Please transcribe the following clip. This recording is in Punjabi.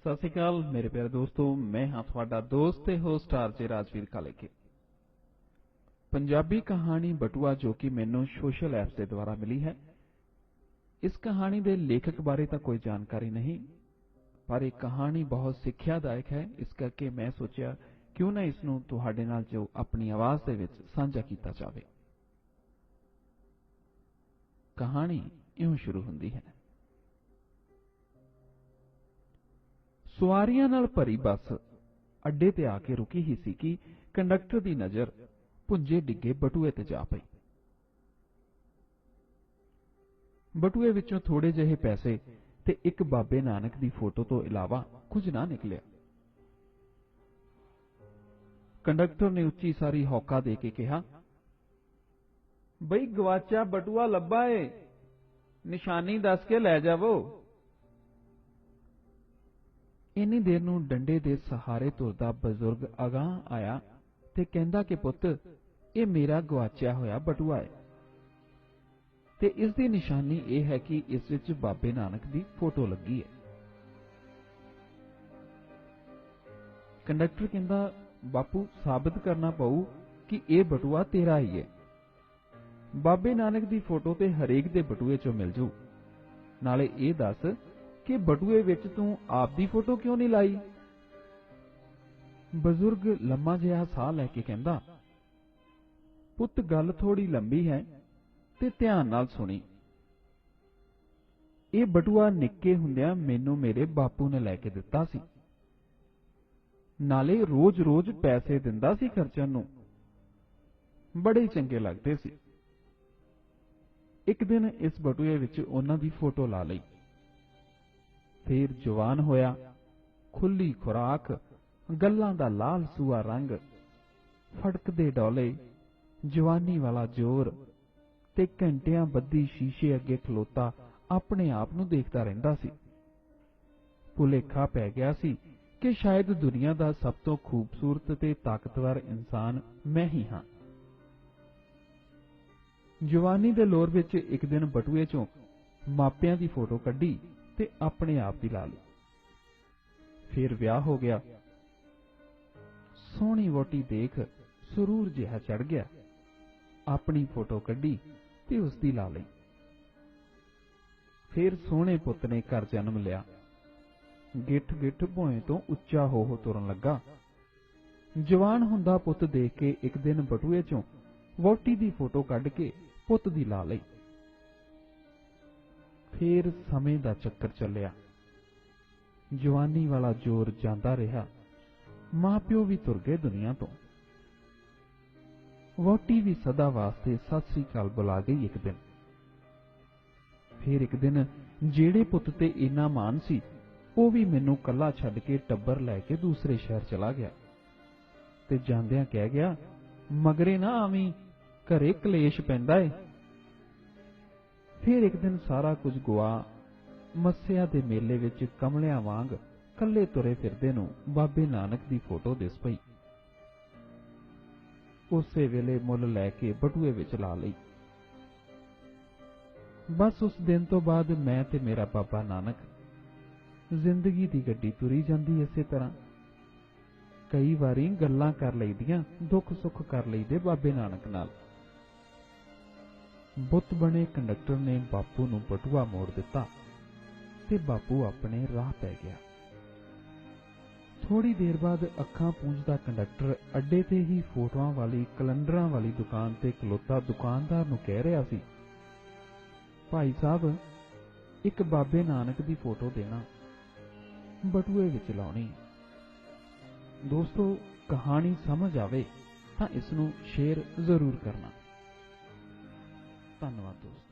ਸਤਿ ਸ਼੍ਰੀ ਅਕਾਲ ਮੇਰੇ ਪਿਆਰੇ ਦੋਸਤੋ, ਮੈਂ ਹਾਂ ਤੁਹਾਡਾ ਦੋਸਤ ਤੇ ਹੋਸਟ ਆਰਜੇ ਰਾਜਵੀਰ ਕਾਲੇਕੇ। ਪੰਜਾਬੀ ਕਹਾਣੀ ਬਟੂਆ ਜੋ ਕਿ ਮੈਨੂੰ ਸੋਸ਼ਲ ਐਪਸ ਦੇ ਦੁਆਰਾ ਮਿਲੀ ਹੈ। ਇਸ ਕਹਾਣੀ ਦੇ ਲੇਖਕ ਬਾਰੇ ਤਾਂ ਕੋਈ ਜਾਣਕਾਰੀ ਨਹੀਂ, ਪਰ ਇਹ ਕਹਾਣੀ ਬਹੁਤ ਸਿੱਖਿਆਦਾਇਕ ਹੈ। ਇਸ ਕਰਕੇ ਮੈਂ ਸੋਚਿਆ, ਕਿਉਂ ਨਾ ਇਸ ਨੂੰ ਤੁਹਾਡੇ ਨਾਲ ਜੋ ਆਪਣੀ ਆਵਾਜ਼ ਦੇ ਵਿੱਚ ਸਾਂਝਾ ਕੀਤਾ ਜਾਵੇ। ਕਹਾਣੀ ਇਉਂ ਸ਼ੁਰੂ ਹੁੰਦੀ ਹੈ। ਸਵਾਰੀਆਂ ਨਾਲ ਭਰੀ ਬੱਸ ਅੱਡੇ ਤੇ ਆ ਕੇ ਰੁਕੀ ਹੀ ਸੀ ਕਿ ਕੰਡਕਟਰ ਦੀ ਨਜ਼ਰ ਪੁੰਜੇ ਡਿੱਗੇ ਬਟੂਏ ਤੇ ਜਾ ਪਈ। ਬਟੂਏ ਵਿੱਚੋਂ ਥੋੜੇ ਜਿਹੇ ਪੈਸੇ ਤੇ ਇੱਕ ਬਾਬੇ ਨਾਨਕ ਦੀ ਫੋਟੋ ਤੋਂ ਇਲਾਵਾ ਕੁਝ ਨਾ ਨਿਕਲਿਆ। ਕੰਡਕਟਰ ਨੇ ਉੱਚੀ ਸਾਰੀ ਹੌਕਾ ਦੇ ਕੇ ਕਿਹਾ, ਬਈ ਗਵਾਚਾ ਬਟੂਆ ਲੱਭਾ ਏ। ਨਿਸ਼ਾਨੀ ਦੱਸ ਕੇ ਲੈ ਜਾਵੋ। ਇੰਨੀ ਦੇਰ ਨੂੰ ਡੰਡੇ ਦੇ ਸਹਾਰੇ ਤੁਰਦਾ ਬਜ਼ੁਰਗ ਅਗਾਹ ਆਇਆ ਤੇ ਕਹਿੰਦਾ ਕਿ ਪੁੱਤ, ਇਹ ਮੇਰਾ ਗਵਾਚਿਆ ਹੋਇਆ ਬਟੂਆ ਹੈ ਤੇ ਇਸ ਦੀ ਨਿਸ਼ਾਨੀ ਇਹ ਹੈ ਕਿ ਇਸ ਵਿੱਚ ਬਾਬੇ ਨਾਨਕ ਦੀ ਫੋਟੋ ਲੱਗੀ ਹੈ ਕੰਡਕਟਰ ਕਹਿੰਦਾ, ਬਾਪੂ, ਸਾਬਤ ਕਰਨਾ ਪਊ ਕਿ ਇਹ ਬਟੂਆ ਤੇਰਾ ਹੀ ਹੈ ਬਾਬੇ ਨਾਨਕ ਦੀ ਫੋਟੋ ਤੇ ਹਰੇਕ ਦੇ ਬਟੂਏ ਚੋਂ ਮਿਲ ਜੂ। ਨਾਲੇ ਇਹ ਦੱਸ ਕਿ ਬਟੂਏ ਵਿੱਚ ਤੂੰ ਆਪ ਦੀ ਫੋਟੋ ਕਿਉਂ ਨਹੀਂ ਲਾਈ? ਬਜ਼ੁਰਗ ਲੰਮਾ ਜਿਹਾ ਸਾਹ ਲੈ ਕੇ ਕਹਿੰਦਾ, ਪੁੱਤ, ਗੱਲ ਥੋੜੀ ਲੰਬੀ ਹੈ ਤੇ ਧਿਆਨ ਨਾਲ ਸੁਣੀ। ਇਹ ਬਟੂਆ ਨਿੱਕੇ ਹੁੰਦਿਆਂ ਮੈਨੂੰ ਮੇਰੇ ਬਾਪੂ ਨੇ ਲੈ ਕੇ ਦਿੱਤਾ ਸੀ। ਨਾਲੇ ਰੋਜ਼-ਰੋਜ਼ ਪੈਸੇ ਦਿੰਦਾ ਸੀ ਖਰਚਣ ਨੂੰ। ਬੜੇ ਚੰਗੇ ਲੱਗਦੇ ਸੀ। ਇੱਕ ਦਿਨ ਇਸ ਬਟੂਏ ਵਿੱਚ ਉਹਨਾਂ ਦੀ ਫੋਟੋ ਲਾ ਲਈ। ਫੇਰ ਜਵਾਨ ਹੋਇਆ, ਖੁੱਲੀ ਖੁਰਾਕ, ਗੱਲਾਂ ਦਾ ਲਾਲ ਸੂਆ ਰੰਗ, ਫੜਕਦੇ ਡੋਲੇ, ਜਵਾਨੀ ਵਾਲਾ ਜ਼ੋਰ ਤੇ ਘੰਟਿਆਂ ਬੱਦੀ ਸ਼ੀਸ਼ੇ ਅੱਗੇ ਖਲੋਤਾ ਆਪਣੇ ਆਪ ਨੂੰ ਦੇਖਦਾ ਰਹਿੰਦਾ ਸੀ। ਭੁਲੇਖਾ ਪੈ ਗਿਆ ਸੀ ਕਿ ਸ਼ਾਇਦ ਦੁਨੀਆ ਦਾ ਸਭ ਤੋਂ ਖੂਬਸੂਰਤ ਤੇ ਤਾਕਤਵਰ ਇਨਸਾਨ ਮੈਂ ਹੀ ਹਾਂ। ਜਵਾਨੀ ਦੇ ਲੋਰ ਵਿੱਚ ਇੱਕ ਦਿਨ ਬਟੂਏ ਚੋਂ ਮਾਪਿਆਂ ਦੀ ਫੋਟੋ ਕੱਢੀ। ਤੇ ਆਪਣੇ ਆਪ ਦੀ ਲਾ ਲਈ। ਫਿਰ ਵਿਆਹ ਹੋ ਗਿਆ। ਸੋਹਣੀ ਵੋਟੀ ਦੇਖ ਸਰੂਰ ਜਿਹਾ ਚੜ ਗਿਆ। ਆਪਣੀ ਫੋਟੋ ਕੱਢੀ ਤੇ ਉਸ ਦੀ ਲਾ ਲਈ। ਫਿਰ ਸੋਹਣੇ ਪੁੱਤ ਨੇ ਘਰ ਜਨਮ ਲਿਆ। ਗਿੱਠ ਗਿੱਠ ਭੋਏ ਤੋਂ ਉੱਚਾ ਹੋ ਹੋ ਤੁਰਨ ਲੱਗਾ। ਜਵਾਨ ਹੁੰਦਾ ਪੁੱਤ ਦੇਖ ਕੇ ਇੱਕ ਦਿਨ ਬਟੂਏ ਚੋਂ ਵੋਟੀ ਦੀ ਫੋਟੋ ਕੱਢ ਕੇ ਪੁੱਤ ਦੀ ਲਾ ਲਈ। ਫੇਰ ਸਮੇਂ ਦਾ ਚੱਕਰ ਚੱਲਿਆ। ਜਵਾਨੀ ਵਾਲਾ ਜ਼ੋਰ ਜਾਂਦਾ ਰਿਹਾ। ਮਾਪਿਓ ਵੀ ਤੁਰ ਗਏ ਦੁਨੀਆ ਤੋਂ। ਵੋਟੀ ਵੀ ਸਦਾ ਵਾਸਤੇ ਸਤਿ ਸ੍ਰੀ ਅਕਾਲ ਬੁਲਾ ਗਈ ਇੱਕ ਦਿਨ। ਫੇਰ ਇੱਕ ਦਿਨ ਜਿਹੜੇ ਪੁੱਤ ਤੇ ਇੰਨਾ ਮਾਨ ਸੀ, ਉਹ ਵੀ ਮੈਨੂੰ ਕੱਲਾ ਛੱਡ ਕੇ ਟੱਬਰ ਲੈ ਕੇ ਦੂਸਰੇ ਸ਼ਹਿਰ ਚਲਾ ਗਿਆ। ਤੇ ਜਾਂਦਿਆਂ ਕਹਿ ਗਿਆ, ਮਗਰੇ ਨਾ ਆਵੀਂ, ਘਰੇ ਕਲੇਸ਼ ਪੈਂਦਾ ਏ। ਫਿਰ ਇੱਕ ਦਿਨ ਸਾਰਾ ਕੁਝ ਗੁਆ ਮੱਸਿਆ ਦੇ ਮੇਲੇ ਵਿੱਚ ਕਮਲਿਆਂ ਵਾਂਗ ਕੱਲੇ ਤੁਰੇ ਫਿਰਦੇ ਨੂੰ ਬਾਬੇ ਨਾਨਕ ਦੀ ਫੋਟੋ ਦਿਸ ਪਈ। ਉਸੇ ਵੇਲੇ ਮੁੱਲ ਲੈ ਕੇ ਬਟੂਏ ਵਿੱਚ ਲਾ ਲਈ। ਬਸ ਉਸ ਦਿਨ ਤੋਂ ਬਾਅਦ ਮੈਂ ਤੇ ਮੇਰਾ ਬਾਬਾ ਨਾਨਕ ਜ਼ਿੰਦਗੀ ਦੀ ਗੱਡੀ ਤੁਰੀ ਜਾਂਦੀ ਇਸੇ ਤਰ੍ਹਾਂ। ਕਈ ਵਾਰੀ ਗੱਲਾਂ ਕਰ ਲਈਦੀਆਂ, ਦੁੱਖ ਸੁੱਖ ਕਰ ਲਈਦੇ ਬਾਬੇ ਨਾਨਕ ਨਾਲ। ਬੁੱਤ ਬਣੇ ਕੰਡਕਟਰ ਨੇ ਬਾਪੂ ਨੂੰ ਬਟੂਆ ਮੋੜ ਦਿੱਤਾ ਤੇ ਬਾਪੂ ਆਪਣੇ ਰਾਹ ਪੈ ਗਿਆ। ਥੋੜੀ ਦੇਰ ਬਾਅਦ ਅੱਖਾਂ ਪੂੰਝਦਾ ਕੰਡਕਟਰ ਅੱਡੇ ਤੇ ਹੀ ਫੋਟੋਆਂ ਵਾਲੀ, ਕੈਲੰਡਰਾਂ ਵਾਲੀ ਦੁਕਾਨ ਤੇ ਖਲੋਤਾ ਦੁਕਾਨਦਾਰ ਨੂੰ ਕਹਿ ਰਿਹਾ ਸੀ, ਭਾਈ ਸਾਹਿਬ, ਇੱਕ ਬਾਬੇ ਨਾਨਕ ਦੀ ਫੋਟੋ ਦੇਣਾ, ਬਟੂਏ ਵਿੱਚ ਲਾਉਣੀ। ਦੋਸਤੋ, ਕਹਾਣੀ ਸਮਝ ਆਵੇ ਤਾਂ ਇਸ ਨੂੰ ਸ਼ੇਅਰ ਜ਼ਰੂਰ ਕਰਨਾ। っのはどうし